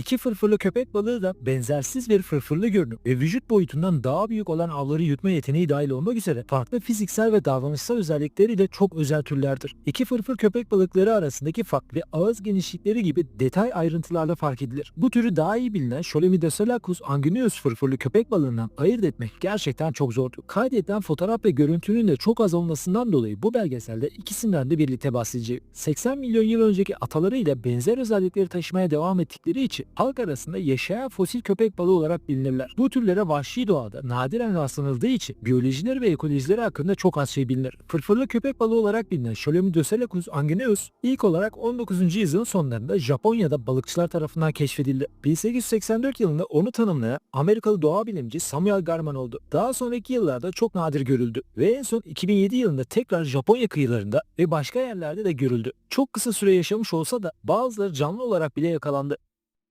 İki fırfırlı köpek balığı da benzersiz bir fırfırlı görünüm ve vücut boyutundan daha büyük olan avları yutma yeteneği dahil olmak üzere farklı fiziksel ve davranışsal özellikleriyle çok özel türlerdir. İki fırfır köpek balıkları arasındaki fark ve ağız genişlikleri gibi detay ayrıntılarla fark edilir. Bu türü daha iyi bilinen Scholemidosolacus anguinus fırfırlı köpek balığından ayırt etmek gerçekten çok zordu. Kaydedilen fotoğraf ve görüntünün de çok az olmasından dolayı bu belgeselde ikisinden de birlikte bahsedeceğim. 80 milyon yıl önceki atalarıyla benzer özellikleri taşımaya devam ettikleri için halk arasında yaşayan fosil köpek balığı olarak bilinirler. Bu türlere vahşi doğada nadiren rastlanıldığı için biyolojileri ve ekolojileri hakkında çok az şey bilinir. Fırfırlı köpek balığı olarak bilinen Scholemidosolacus anguinus ilk olarak 19. yüzyılın sonlarında Japonya'da balıkçılar tarafından keşfedildi. 1884 yılında onu tanımlayan Amerikalı doğa bilimci Samuel Garman oldu. Daha sonraki yıllarda çok nadir görüldü ve en son 2007 yılında tekrar Japonya kıyılarında ve başka yerlerde de görüldü. Çok kısa süre yaşamış olsa da bazıları canlı olarak bile yakalandı.